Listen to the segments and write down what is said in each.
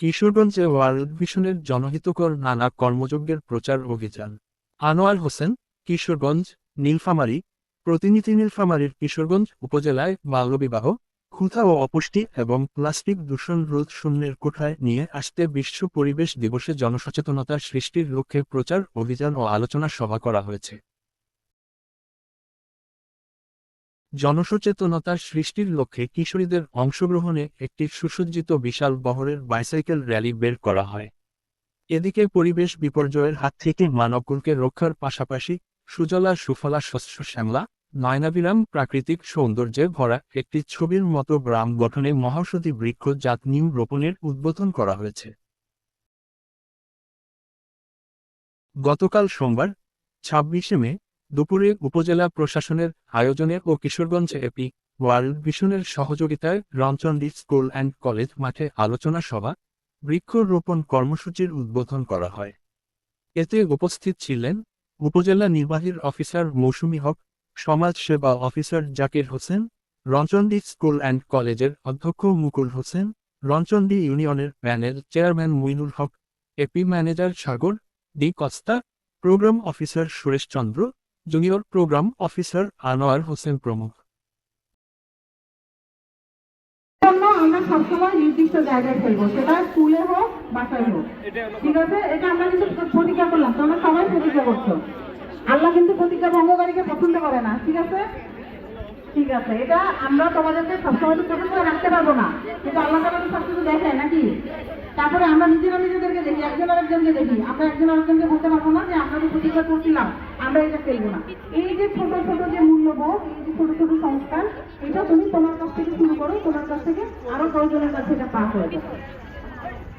কিশোরগঞ্জে world ভিশনের জনহিতকর নানা কর্মযজ্ঞের প্রচার অভিযান। আনোয়ার হোসেন, কিশোরগঞ্জ, নীলফামারী, প্রতিনিধি নীলফামারীর কিশোরগঞ্জ উপজেলায় বাল্যবিবাহ, ক্ষুধা ও অপুষ্টি এবং প্লাস্টিক দূষণ রোধ শূন্যের কোঠায় নিয়ে আসতে বিশ্ব পরিবেশ দিবসে জনসচেতনতা সৃষ্টির লক্ষ্যে প্রচার অভিযান ও আলোচনা সভা করা হয়েছে। জনসচেতনতা সৃষ্টির লক্ষ্যে কিশোরীদের অংশগ্রহণে একটি সুসজ্জিত বিশাল বহরের বাইসাইকেল র্যালি বের করা হয়। এদিকে পরিবেশ বিপর্যয়ের হাত থেকে মানবকুলকে রক্ষার পাশাপাশি সুজলা সুফলা শস্য শ্যামলা নয়নাবিরাম প্রাকৃতিক সৌন্দর্যে ভরা একটি ছবির মতো গ্রাম গঠনে মহাঔষধি বৃক্ষ জাত নিম রোপণের উদ্বোধন করা হয়েছে। গতকাল সোমবার, ছাব্বিশে মে দুপুরে উপজেলা প্রশাসনের আয়োজনে ও কিশোরগঞ্জ এপি ওয়ার্ল্ড ভিশনের সহযোগিতায় রণচণ্ডী স্কুল অ্যান্ড কলেজ মাঠে আলোচনা সভা, বৃক্ষরোপণ কর্মসূচির উদ্বোধন করা হয়। এতে উপস্থিত ছিলেন উপজেলা নির্বাহীর অফিসার মৌসুমী হক, সমাজ সেবা officer Zakir Hossain Ranchandi school and কলেজের অধ্যক্ষ মুকুল হোসেন রণচণ্ডী ইউনিয়নের panel chairman Muinul Haque, AP manager Sagar, D Costa, program officer Suresh Chandra junior program officer Anwar Hossain প্রমুখ। আমরা সবসময় নির্দিষ্ট জায়গায় ফেলব সেটা স্কুলে হোক বাসায় হোক। ঠিক আছে? এটা আমরা কিন্তু প্রতিজ্ঞা করলাম তোমরা সবাই প্রতিজ্ঞা করছ। আল্লাহ কিন্তু প্রতিজ্ঞা ভঙ্গকারীকে পছন্দ করে না ঠিক আছে? ঠিক আছে এটা আমরা তোমাদেরকে সবসময় তো করে রাখতে পারব না। কিন্তু আল্লাহ তালা তো সবকিছু দেখে নাকি? তারপরে আমরা নিজেরা নিজেদেরকে দেখি, একজন আরেকজনকে দেখি। আমরা একজন আরেকজনকে বলতে পারব না যে আমরা তো প্রতিজ্ঞা করছিলাম, আমরা এটা ফেলব না। এই যে ছোট ছোট যে মূল্যবোধ, এই যে ছোট ছোট সংস্কার, এটা তুমি তোমার কাছ থেকে শুরু করো, তোমার কাছ থেকে আরও কয়েকজনের কাছে এটা পাস হয়ে যাবে।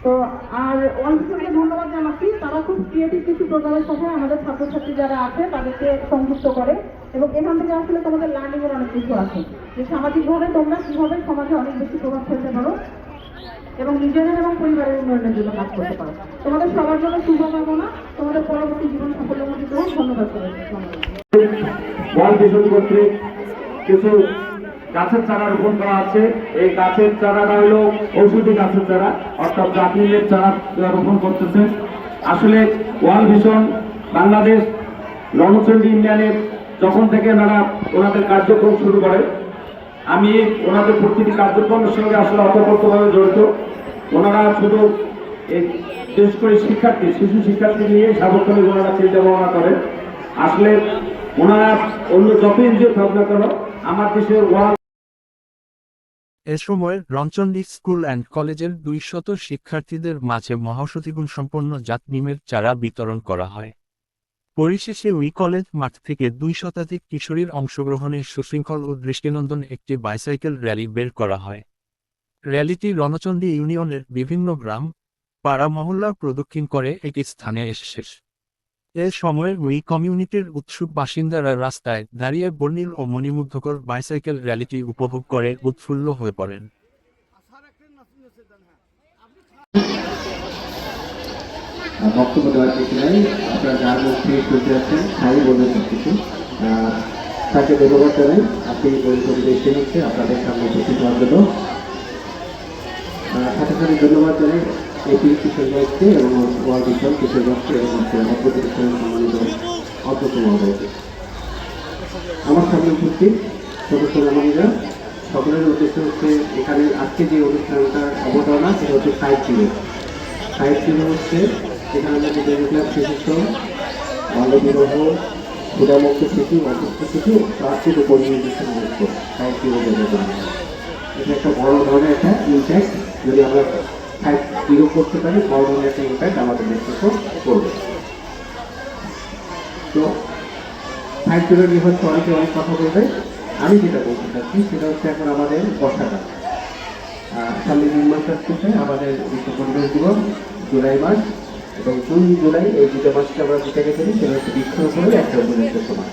তো, আর অনেককে ধন্যবাদ জানাচ্ছি। তারা খুব ক্রিয়েটিভ কিছু প্রোগ্রামের সাথে আমাদের ছাত্রছাত্রী যারা আছে, তাদেরকে সংযুক্ত করে। এবং এখান থেকে আসলে তোমাদের লার্নিং এর অনেক কিছু আছে। যে সামাজিকভাবে তোমরা কীভাবে সমাজে অনেক বেশি প্রভাব ফেলতে পারো এবং নিজেদের এবং পরিবারের উন্নয়নের জন্য কাজ করতে পারো। তোমাদের সবার জন্য শুভকামনা, তোমাদের পরবর্তী জীবন সাফল্যমণ্ডিত ধন্যবাদ সবাইকে ওয়ার্ল্ড ভিশন কর্তৃক কিছু গাছের চারা রোপণ করা আছে। এই গাছের চারাটা হলো ঔষধি গাছের চারা, অর্থাৎ জাতিনের চারা রোপণ করতেছে। আসলে ওয়ার্ল্ড ভিশন বাংলাদেশ রণচণ্ডী ইন্ডিয়ানের যখন থেকে ওনারা ওনাদের কার্যক্রম শুরু করে আমি ওনাদের প্রতিটি কার্যক্রমের সঙ্গে আসলে অতপ্রতভাবে জড়িত। ওনারা শুধু বিশেষ করে শিক্ষার্থী, শিশু শিক্ষার্থী নিয়ে সার্বক্ষণিক ওনারা চিন্তা ভাবনা করেন। আসলে ওনারা অন্য যত এনজিও থাক না কেন, আমার দেশের ওয়ার্ল্ড এ সময় রণচণ্ডী স্কুল অ্যান্ড কলেজের দুই শত শিক্ষার্থীদের মাঝে মহাঔষধিগুণ সম্পন্ন জাত নিমের চারা বিতরণ করা হয়। পরিশেষে ওই কলেজ মাঠ থেকে দুই শতাধিক কিশোরীর অংশগ্রহণে সুশৃঙ্খল ও দৃষ্টিনন্দন একটি বাইসাইকেল র্যালি বের করা হয়। র্যালিটি রণচণ্ডী ইউনিয়নের বিভিন্ন গ্রাম, পাড়া, মহল্লা প্রদক্ষিণ করে একটি স্থানে এসে। শেষ এ সময় ওই কমিউনিটির উৎসুক বাসিন্দারা রাস্তায় দাঁড়িয়ে বর্ণিল ও মণিমুগ্ধকর বাইসাইকেল র্যালিটি উপভোগ করে উৎফুল্ল হয়ে পড়েন। বক্তব্য দেওয়ার কিছু নাই। আপনারা যার মুখ থেকে শুনতে যাচ্ছেন তাই বলবেন কিছু তাকে ধন্যবাদ জানাই। আপনি পরিষদে এসে হচ্ছে আপনাদের সামনে উপস্থিত হওয়ার জন্য। সাথে সাথে ধন্যবাদ জানাই এটি কিশোরগঞ্জকে এবং ওয়ার্ল্ড ভিশন কিশোরগঞ্জকে এবং অপ্রতিষ্ঠানের সম্মানিত অধ্যক্ষ মহোদয়কে। আমার সামনে উপস্থিত ছোট সোনামণিরা সকলের উদ্দেশ্য হচ্ছে এখানে আজকে যে অনুষ্ঠানটার অবতারণা সেটা হচ্ছে ফাইভ জিরো হচ্ছে আমরা যেটা দেখলাম শিশুশ্রম, বাল্যবিবাহ অসুস্থ শিশু প্লাস্টিক ও এটা একটা বড় ধরনের একটা ইম্প্যাক্ট যদি আমরা ফাইভ করতে পারি, বড় একটা ইম্প্যাক্ট আমাদের দেশের করবে তো ফাইভ জিরো অনেকে অনেক কথা বলবে। আমি যেটা বলতে চাচ্ছি, সেটা হচ্ছে এখন আমাদের বর্ষাকাল। সামনে জুন মাস আসতেছে, আমাদের বিশ্ব পরিবেশ দিবস, জুলাই মাস। এবং জুন, জুলাই এই দুটো মাসকে আমরা দিতে গেছি সেটা হচ্ছে বৃক্ষরোপণের একটা উপযুক্ত সময়।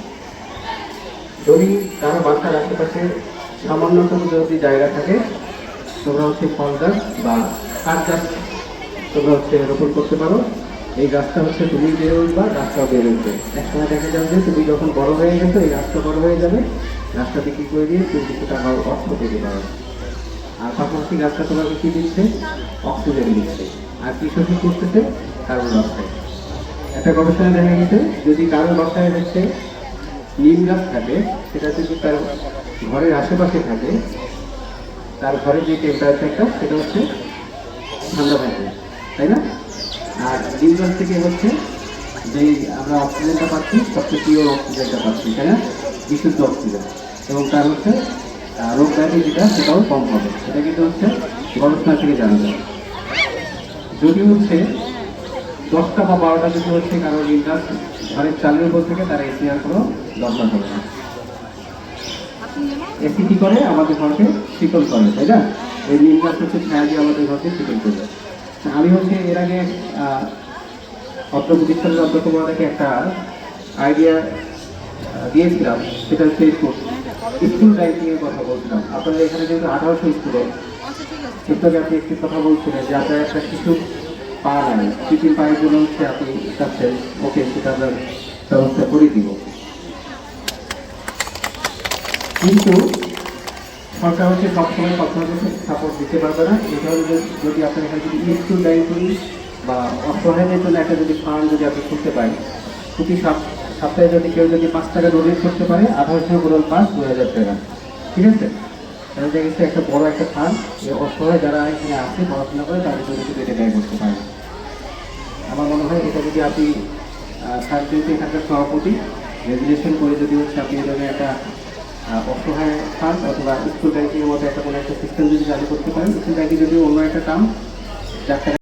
যদি কারও বাসার আশেপাশে সামান্যতম যদি জায়গা থাকে, তোমরা হচ্ছে ফল গাছ বা কাঠ গাছ তোমরা হচ্ছে রোপণ করতে পারো। এই গাছটা হচ্ছে তুমি বেড়ে উঠবা, গাছটাও বেড়ে উঠবে। একসময় দেখা যাবে যে তুমি যখন বড় হয়ে গেছো, এই গাছটা বড় হয়ে যাবে। গাছটা বিক্রি করে দিয়ে তুমি কিছু টাকা অর্থ পেতে পারো। আর পাশাপাশি গাছটা তোমাকে কি দিচ্ছে? অক্সিজেন দিচ্ছে। আর কি শোষণ করতেছে? কার্বন ডাইঅক্সাইড একটা গবেষণা দেখা গেছে, যদি কারও বাসায় হচ্ছে নিম গাছ থাকে, সেটা যদি তার ঘরের আশেপাশে থাকে, তার ঘরের যে টেম্পারেচারটা সেটা হচ্ছে ঠান্ডা থাকবে তাই না? আর নিম গাছ থেকে হচ্ছে যেই আমরা অক্সিজেনটা পাচ্ছি সবচেয়ে পিওর অক্সিজেনটা পাচ্ছি, তাই না? বিশুদ্ধ অক্সিজেন এবং তার হচ্ছে রোগ ব্যাধি যেটা, সেটাও কম হবে। সেটা কিন্তু হচ্ছে গবেষণা থেকে জানা যায়। যদি হচ্ছে দশটা বা বারোটা যদি হচ্ছে কারও গাছ ঘরের চালের উপর থেকে তারা এসি আর কোনো দরকার হবে না। এসি কি করে? আমাদের ঘরকে শীতল করে, তাই না? এই গাছ হচ্ছে ছায়া দিয়ে আমাদের ঘরকে শীতল করবে আমি হচ্ছে এর আগে অত্র প্রতিষ্ঠানের মহোদয়কে একটা আইডিয়া দিয়েছিলাম, সেটা হচ্ছে স্কুল রাইটিং এর কথা বলছিলাম। আপনাদের এখানে যেহেতু আঠারোশো স্টুডেন্ট সেটাকে আপনি একটি কথা বলছিলেন যে আপনার একটা শিশু পা নাই টিফিন পায়ের জন্য হচ্ছে আপনি চাচ্ছেন? ওকে, সেটা আমরা ব্যবস্থা করে দিব। কিন্তু সরকার হচ্ছে সবসময় সবসময় সাপোর্ট দিতে পারবে না। এটা হলো যদি আপনার এখানে যদি স্কুল ব্যাংকুরি বা অসহায়দের জন্য একটা যদি ফান্ড যদি আপনি খুলতে পারেন, প্রতি সপ্তাহে যদি কেউ যদি পাঁচ টাকা ডোনেট করতে পারে, আঠারোশো গুণন পাঁচ দু হাজার টাকা। ঠিক আছে? তাহলে দেখা একটা বড় একটা ফান্ড অসহায় যারা এখানে আসে পড়াশোনা করে, তাদের জন্য কিন্তু এটা ব্যয় করতে পারে। আমার মনে হয় এটা যদি আপনি যেহেতু এখানকার সভাপতি রেজুলেশন করে যদি হচ্ছে আপনি এই একটা অসহায় ফান্ড অথবা স্কুল ব্যাংকিংয়ের মতো একটা কোনো একটা সিস্টেম যদি চালু করতে পারেন স্কুল ব্যাংকিং যদি অন্য একটা কাম যার